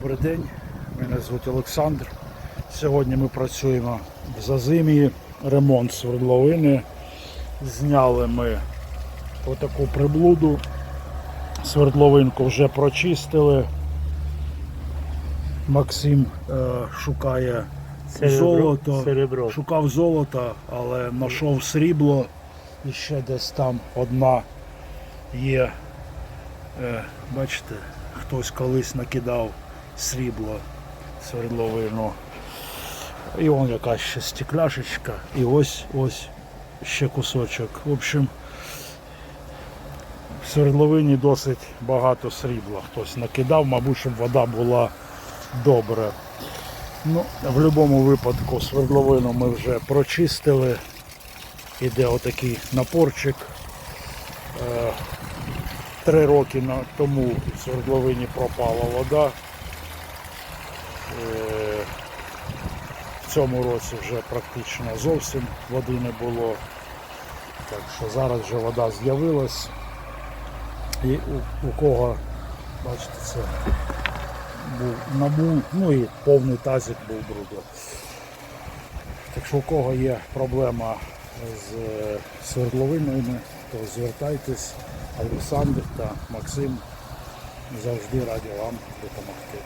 Добрий день, мене звуть Олександр. Сьогодні ми працюємо в Зазимі, ремонт свердловини. Зняли ми отаку приблуду. Свердловинку вже прочистили. Максим е, шукає Серебро- золото. серебро. Шукав золото, але знайшов срібло. І ще десь там одна є. Е, бачите, хтось колись накидав срібло свердловину. І вон якась ще стекляшечка. І ось ось ще кусочок. В общем, в свердловині досить багато срібла. Хтось накидав, мабуть, щоб вода була добра. Ну, в будь-якому випадку свердловину ми вже прочистили. Іде отакий напорчик. Е, Три роки тому в свердловині пропала вода. Е, В цьому році вже практично зовсім води не було. Так що зараз вже вода з'явилась. І у, у кого, бачите, це був набув, ну і повний тазик був бруду. Так що у кого є проблема з е, свердловинами, то звертайтесь. Олександр та Максим завжди раді вам допомогти.